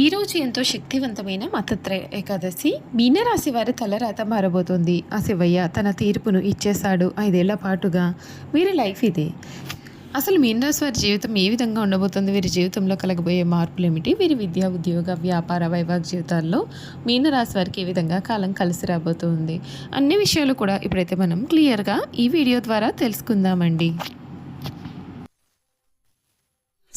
ఈరోజు ఎంతో శక్తివంతమైన మతత్రయ ఏకాదశి. మీనరాశి వారి తలరాత మారబోతుంది. ఆ శివయ్య తన తీర్పును ఇచ్చేశాడు ఐదేళ్ళ పాటుగా. వీరి లైఫ్ ఇది. అసలు మీనరాశి వారి జీవితం ఏ విధంగా ఉండబోతుంది? వీరి జీవితంలో కలగబోయే మార్పులు ఏమిటి వీరి విద్యా ఉద్యోగ వ్యాపార వైవాహిక జీవితాల్లో మీనరాశి వారికి ఏ విధంగా కాలం కలిసి రాబోతుంది? అన్ని విషయాలు కూడా ఇప్పుడైతే మనం క్లియర్గా ఈ వీడియో ద్వారా తెలుసుకుందామండి.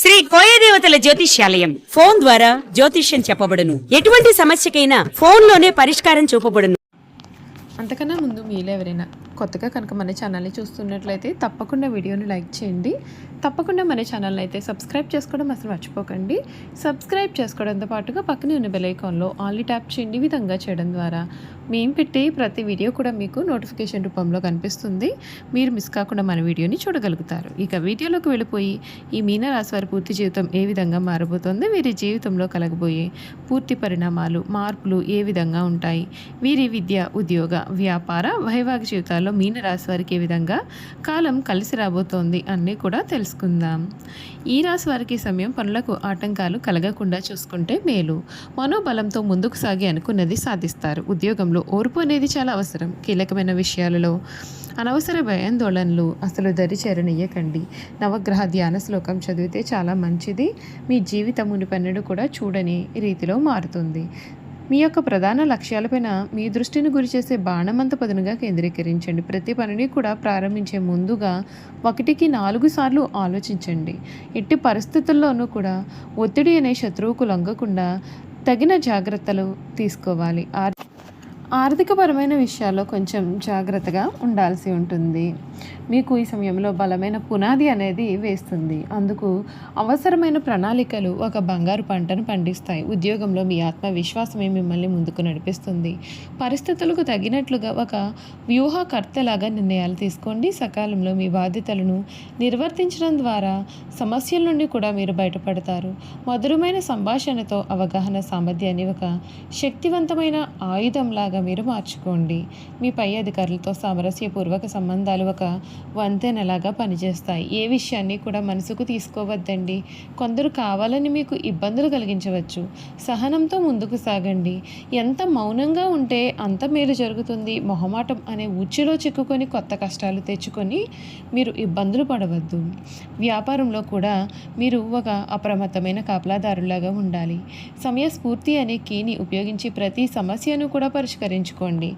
శ్రీ కోయదేవతల జ్యోతిష్యాలయం. ఫోన్ ద్వారా జ్యోతిష్యం చెప్పబడును. ఎటువంటి సమస్యకైనా ఫోన్లోనే పరిష్కారం చూపబడును. అంతకన్నా ముందు మీలో ఎవరైనా కొత్తగా కనుక మన ఛానల్ని చూస్తున్నట్లయితే తప్పకుండా వీడియోని లైక్ చేయండి. తప్పకుండా మన ఛానల్ని అయితే సబ్స్క్రైబ్ చేసుకోవడం అసలు మర్చిపోకండి. సబ్స్క్రైబ్ చేసుకోవడంతో పాటుగా పక్కనే ఉన్న బెలైకాన్లో ఐకాన్లో ట్యాప్ చేయండి విధంగా చేయడం ద్వారా. మేము పెట్టే ప్రతి వీడియో కూడా మీకు నోటిఫికేషన్ రూపంలో కనిపిస్తుంది. మీరు మిస్ కాకుండా మన వీడియోని చూడగలుగుతారు. ఇక వీడియోలోకి వెళ్ళిపోయి ఈ మీనరాశి వారి పూర్తి జీవితం ఏ విధంగా మారబోతుంది వీరి జీవితంలో కలగబోయే పూర్తి పరిణామాలు మార్పులు ఏ విధంగా ఉంటాయి? వీరి విద్య ఉద్యోగ వ్యాపార వైవాహిక జీవితాల్లో మీనరాశి వారికి ఏ విధంగా కాలం కలిసి రాబోతోంది అన్నీ కూడా తెలుసుకుందాం. ఈ రాశి వారికి సమయం పనులకు ఆటంకాలు కలగకుండా చూసుకుంటే మేలు. మనోబలంతో ముందుకు సాగి అనుకున్నది సాధిస్తారు. ఉద్యోగంలో ఓర్పు అనేది చాలా అవసరం. కీలకమైన విషయాలలో అనవసర భయాందోళనలు అసలు దరి చేరనియ్యకండి నవగ్రహ ధ్యాన శ్లోకం చదివితే చాలా మంచిది. మీ జీవితం మునిపన్నెడు కూడా చూడని రీతిలో మారుతుంది. మీ యొక్క ప్రధాన లక్ష్యాలపైన మీ దృష్టిని గురి చేసే బాణమంత పదునుగా కేంద్రీకరించండి. ప్రతి పనిని కూడా ప్రారంభించే ముందుగా ఒకటికి నాలుగు సార్లు ఆలోచించండి. ఎట్టి పరిస్థితుల్లోనూ కూడా ఒత్తిడి అనే శత్రువుకు లొంగకుండా తగిన జాగ్రత్తలు తీసుకోవాలి. ఆర్ ఆర్థికపరమైన విషయాల్లో కొంచెం జాగ్రత్తగా ఉండాల్సి ఉంటుంది. మీకు ఈ సమయంలో బలమైన పునాది అనేది వేస్తుంది. అందుకు అవసరమైన ప్రణాళికలు ఒక బంగారు పంటను పండిస్తాయి. ఉద్యోగంలో మీ ఆత్మవిశ్వాసమే మిమ్మల్ని ముందుకు నడిపిస్తుంది. పరిస్థితులకు తగినట్లుగా ఒక వ్యూహకర్తలాగా నిర్ణయాలు తీసుకోండి. సకాలంలో మీ బాధ్యతలను నిర్వర్తించడం ద్వారా సమస్యల నుండి కూడా మీరు బయటపడతారు. మధురమైన సంభాషణతో అవగాహన సామర్థ్యాన్ని ఒక శక్తివంతమైన ఆయుధంలాగా మీరు మార్చుకోండి. మీ పై అధికారులతో సామరస్యపూర్వక సంబంధాలు ఒక వంతెనలాగా పనిచేస్తాయి. ఏ విషయాన్ని కూడా మనసుకు తీసుకోవద్దండి. కొందరు కావాలని మీకు ఇబ్బందులు కలిగించవచ్చు. సహనంతో ముందుకు సాగండి. ఎంత మౌనంగా ఉంటే అంత మేలు జరుగుతుంది. మొహమాటం అనే ఉచ్చులో చిక్కుకొని కొత్త కష్టాలు తెచ్చుకొని మీరు ఇబ్బందులు పడవద్దు. వ్యాపారంలో కూడా మీరు ఒక అప్రమత్తమైన కాపలాదారులాగా ఉండాలి. సమయస్ఫూర్తి అనే కీని ఉపయోగించి ప్రతి సమస్యను కూడా పరిష్కరించుకోండి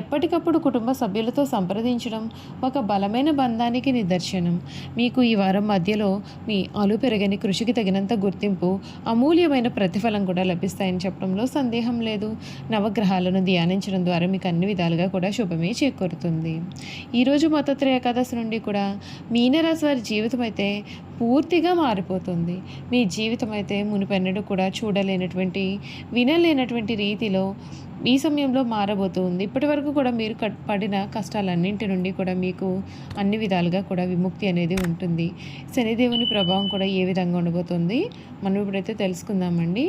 ఎప్పటికప్పుడు కుటుంబ సభ్యులతో సంప్రదించడం ఒక బలమైన బంధానికి నిదర్శనం. మీకు ఈ వారం మధ్యలో మీ అలు పెరగని కృషికి తగినంత గుర్తింపు అమూల్యమైన ప్రతిఫలం కూడా లభిస్తాయని చెప్పడంలో సందేహం లేదు. నవగ్రహాలను ధ్యానించడం ద్వారా మీకు అన్ని విధాలుగా కూడా శుభమే చేకూరుతుంది. ఈరోజు మతత్రయ ఏకాదశి నుండి కూడా మీనరాశి వారి జీవితం అయితే పూర్తిగా మారిపోతుంది. మీ జీవితం అయితే మునిపెన్నడూ కూడా చూడలేనటువంటి వినలేనటువంటి రీతిలో ఈ సమయంలో మారబోతుంది ఇప్పటి వరకు కూడా మీరు కట్ పడిన కష్టాలన్నింటి నుండి కూడా మీకు అన్ని విధాలుగా కూడా విముక్తి అనేది ఉంటుంది. శనిదేవుని ప్రభావం కూడా ఏ విధంగా ఉండబోతుంది? మనం ఇప్పుడైతే తెలుసుకుందామండి.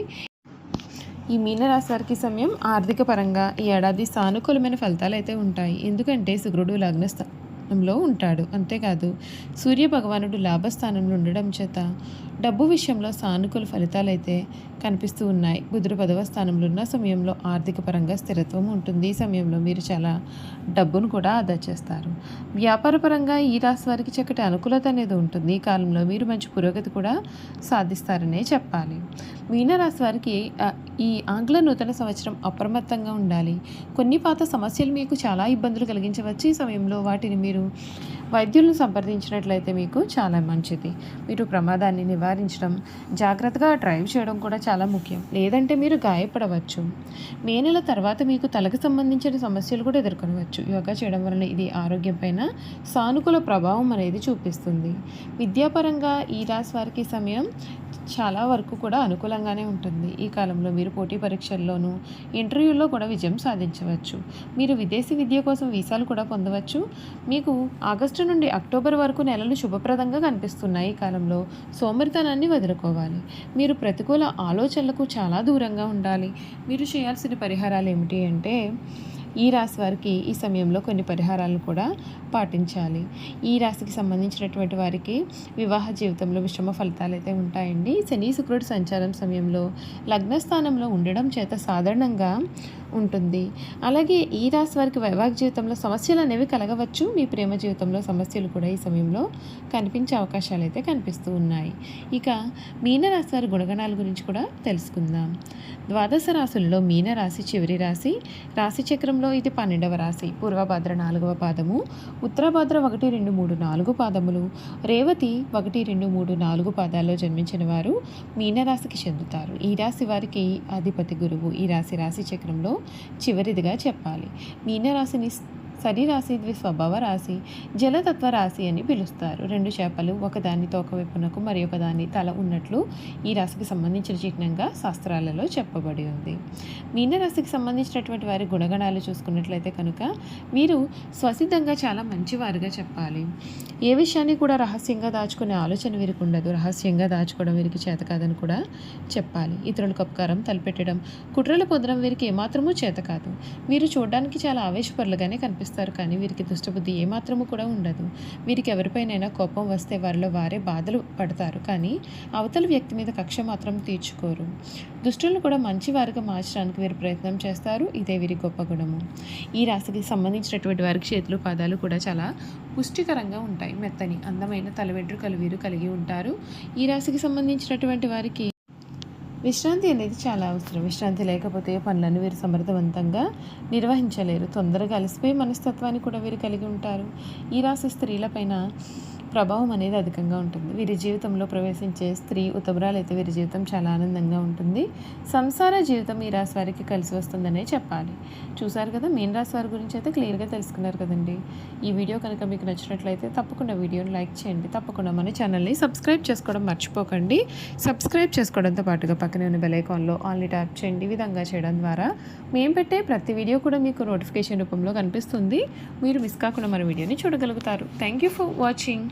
ఈ మీనరాశి వారికి సమయం ఆర్థిక పరంగా ఈ ఏడాది సానుకూలమైన ఫలితాలు అయితే ఉంటాయి. ఎందుకంటే శుక్రుడు లగ్నస్థ స్థానంలో ఉంటాడు. అంతేకాదు సూర్య భగవానుడు లాభస్థానంలో ఉండడం చేత డబ్బు విషయంలో సానుకూల ఫలితాలైతే కనిపిస్తూ ఉన్నాయి. బుధుడు పదవ స్థానంలో ఉన్న సమయంలో ఆర్థిక పరంగా స్థిరత్వం ఉంటుంది. ఈ సమయంలో మీరు చాలా డబ్బును కూడా ఆదా చేస్తారు. వ్యాపారపరంగా ఈ రాశి వారికి చక్కటి అనుకూలత అనేది ఉంటుంది. ఈ కాలంలో మీరు మంచి పురోగతి కూడా సాధిస్తారనే చెప్పాలి. మీనరాశి వారికి ఈ ఆంగ్ల నూతన సంవత్సరం అప్రమత్తంగా ఉండాలి. కొన్ని పాత సమస్యలు మీకు చాలా ఇబ్బందులు కలిగించవచ్చు. ఈ సమయంలో వాటిని మీరు వైద్యులను సంప్రదించినట్లయితే మీకు చాలా మంచిది. మీరు ప్రమాదాన్ని నివారించడం జాగ్రత్తగా డ్రైవ్ చేయడం కూడా చాలా ముఖ్యం. లేదంటే మీరు గాయపడవచ్చు. మే నెల తర్వాత మీకు తలకు సంబంధించిన సమస్యలు కూడా ఎదుర్కొనవచ్చు. యోగా చేయడం వలన ఇది ఆరోగ్యం పైన సానుకూల ప్రభావం అనేది చూపిస్తుంది. విద్యాపరంగా ఈ రాశి వారికి సమయం చాలా వరకు కూడా అనుకూలంగానే ఉంటుంది. ఈ కాలంలో మీరు పోటీ పరీక్షల్లోనూ ఇంటర్వ్యూల్లో కూడా విజయం సాధించవచ్చు. మీరు విదేశీ విద్య కోసం వీసాలు కూడా పొందవచ్చు. మీ మీకు ఆగస్టు నుండి అక్టోబర్ వరకు నెలలు శుభప్రదంగా కనిపిస్తున్నాయి ఈ కాలంలో. సోమరితనాన్ని వదులుకోవాలి. మీరు ప్రతికూల ఆలోచనలకు చాలా దూరంగా ఉండాలి. మీరు చేయాల్సిన పరిహారాలు ఏమిటి అంటే ఈ రాశి వారికి ఈ సమయంలో కొన్ని పరిహారాలను కూడా పాటించాలి. ఈ రాశికి సంబంధించినటువంటి వారికి వివాహ జీవితంలో విషమ ఫలితాలు అయితే ఉంటాయండి. శని శుక్రుడు సంచారం సమయంలో లగ్నస్థానంలో ఉండడం చేత సాధారణంగా ఉంటుంది. అలాగే ఈ రాశి వారికి వైవాహిక జీవితంలో సమస్యలు అనేవి కలగవచ్చు. మీ ప్రేమ జీవితంలో సమస్యలు కూడా ఈ సమయంలో కనిపించే అవకాశాలు అయితే కనిపిస్తూ ఉన్నాయి. ఇక మీనరాశి వారి గుణగణాల గురించి కూడా తెలుసుకుందాం. ద్వాదశ రాశుల్లో మీనరాశి చివరి రాశి. రాశి చక్రంలో ఇది పన్నెండవ రాశి. పూర్వభద్ర నాలుగవ పాదము. ఉత్తరభద్ర ఒకటి రెండు మూడు నాలుగు పాదములు. రేవతి ఒకటి రెండు మూడు నాలుగు పాదాల్లో జన్మించిన వారు మీనరాశికి చెందుతారు. ఈ రాశి వారికి అధిపతి గురువు. ఈ రాశి రాశి చక్రంలో చివరిదిగా చెప్పాలి. మీనరాశిని సరి ద్విస్వభావ స్వభావ రాశి జలతత్వ రాశి అని పిలుస్తారు. రెండు చేపలు ఒకదాని తోక వైపునకు మరి ఒకదాని తల ఉన్నట్లు ఈ రాశికి సంబంధించిన చిహ్నంగా శాస్త్రాలలో చెప్పబడి ఉంది. మీనరాశికి సంబంధించినటువంటి వారి గుణగణాలు చూసుకున్నట్లయితే కనుక వీరు స్వసిద్ధంగా చాలా మంచివారుగా చెప్పాలి. ఏ విషయాన్ని కూడా రహస్యంగా దాచుకునే ఆలోచన వీరికి ఉండదు. రహస్యంగా దాచుకోవడం వీరికి చేత కాదని కూడా చెప్పాలి. ఇతరులకు ఉపకారం తలపెట్టడం కుట్రలు పొందడం వీరికి ఏమాత్రమూ చేత కాదు. వీరు చూడడానికి చాలా ఆవేశపరులుగానే కనిపిస్తారు. కానీ వీరికి దుష్టబుద్ధి ఏమాత్రము కూడా ఉండదు. వీరికి ఎవరిపైనైనా కోపం వస్తే వారిలో వారే బాధలు పడతారు కానీ అవతల వ్యక్తి మీద కక్ష మాత్రం తీర్చుకోరు. దుష్టులను కూడా మంచి వారిగా మార్చడానికి వీరు ప్రయత్నం చేస్తారు. ఇదే వీరి గొప్ప గుణము. ఈ రాశికి సంబంధించినటువంటి వారికి చేతులు పాదాలు కూడా చాలా పుష్టికరంగా ఉంటాయి. మెత్తని అందమైన తల వెంట్రుకలు వీరు కలిగి ఉంటారు. ఈ రాశికి సంబంధించినటువంటి వారికి విశ్రాంతి అనేది చాలా అవసరం. విశ్రాంతి లేకపోతే పనులను వీరు సమర్థవంతంగా నిర్వహించలేరు. తొందరగా అలసిపోయి మనస్తత్వాన్ని కూడా వీరు కలిగి ఉంటారు. ఈ రాశి స్త్రీలపైన ప్రభావం అనేది అధికంగా ఉంటుంది. వీరి జీవితంలో ప్రవేశించే స్త్రీ ఉతబరాలు అయితే వీరి జీవితం చాలా ఆనందంగా ఉంటుంది. సంసార జీవితం ఈ రాశి వారికి కలిసి వస్తుందనే చెప్పాలి. చూసారు కదా మీన్ రాశి వారి గురించి అయితే క్లియర్గా తెలుసుకున్నారు కదండి. ఈ వీడియో కనుక మీకు నచ్చినట్లయితే తప్పకుండా వీడియోని లైక్ చేయండి. తప్పకుండా మన ఛానల్ని సబ్స్క్రైబ్ చేసుకోవడం మర్చిపోకండి. సబ్స్క్రైబ్ చేసుకోవడంతో పాటుగా పక్కనే ఉన్న బెలైకాన్లో ఆల్ని ట్యాప్ చేయండి. విధంగా చేయడం ద్వారా మేము పెట్టే ప్రతి వీడియో కూడా మీకు నోటిఫికేషన్ రూపంలో కనిపిస్తుంది. మీరు మిస్ కాకుండా మన వీడియోని చూడగలుగుతారు. Thank you for watching.